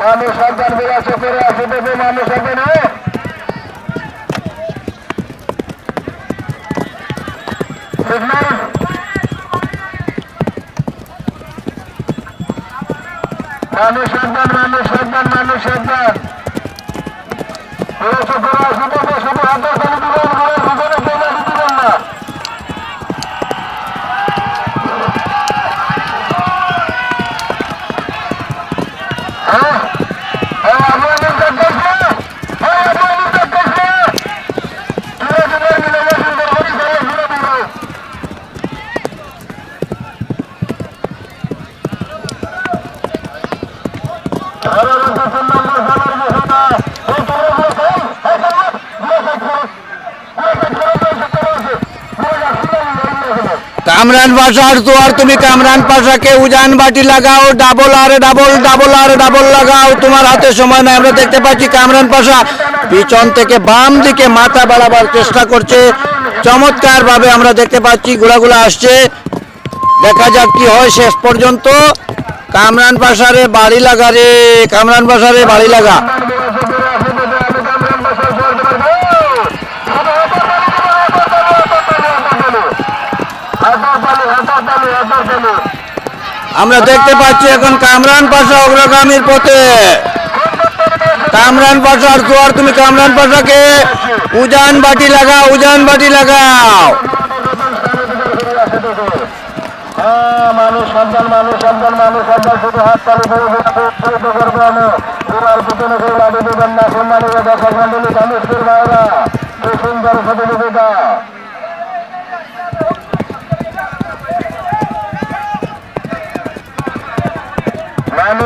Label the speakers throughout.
Speaker 1: মানুষ সন্তান বিরাজ করে আসে দেবে মানুষ না সিগন্যাল মানুষ সন্তান মানুষ সন্তান মানুষ সন্তান বিরাজ করে আসে দেবে শুধু হাতের তালি দিবেন ঘরের ভিতরে কেউ দিবেন না হ্যাঁ হ্যাঁ আপনি অনেক দেখতেছে হ্যাঁ আপনি অনেক দেখতেছে তুলে তুলে মিলে গেছে সুন্দর করে ঘরে ঘুরে দিল আরে রক্ত তিন নম্বর জানার বিষয় না এই তুলে গেছে এই তুলে ঘুরে সাইড করো ঘুরে সাইড করো ঘুরে সাইড করো ঘুরে যাচ্ছি না ঘুরে
Speaker 2: কামরান পাশার তোয়ার তুমি কামরান পাশাকে উজান বাটি লাগাও ডাবল আর ডাবল ডাবল আর ডাবল লাগাও। তোমার হাতে সময় নাই, আমরা দেখতে পাচ্ছি কামরান পাশা পিছন থেকে বাম দিকে মাথা বাড়াবার চেষ্টা করছে। চমৎকার ভাবে আমরা দেখতে পাচ্ছি গোড়াগুলো আসছে। দেখা যাক কি হয় শেষ পর্যন্ত। কামরান পাশারে বাড়ি লাগা রে, কামরান পাশারে বাড়ি লাগা। আমরা দেখতে পাচ্ছি এখন কামরান পাশা অগ্রগামীর পথে। কামরান পাশার জোয়ার, তুমি কামরান পাশাকে উজান বাটি লাগাও, উজান বাটি লাগাও।
Speaker 1: মানুষ সন্তান মানুষ সন্তান মানুষ সন্তান শুধু হাত তালি করবে না প্রতিযোগিতা মানুষ সন্তান শুধু হাত তালি দেবেন হ্যাঁ হ্যাঁ সামান্য দিকে হ্যাঁ তাকে সুন্দর লাগে হ্যাঁ হ্যাঁ হ্যাঁ টিপু সুলতান হ্যাঁ টিপু সুলতান আসামপুর সোনার তরু দশ নম্বর দামের মালা বস্তুর দাও তখন তো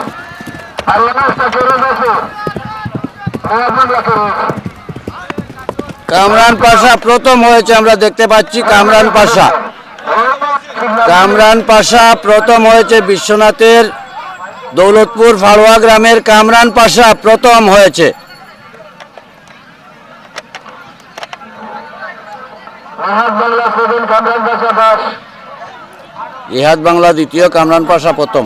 Speaker 1: আর লাগাসটা করে গেছে
Speaker 2: কামরান পাশা প্রথম হয়েছে আমরা দেখতে পাচ্ছি কামরান পাশা। কামরান পাশা প্রথম হয়েছে বিশ্বনাথের দৌলতপুর ফাড়ুয়া গ্রামের কামরান পাশা প্রথম হয়েছে। ইহাদ বাংলা দ্বিতীয় কামরান পাশা প্রথম।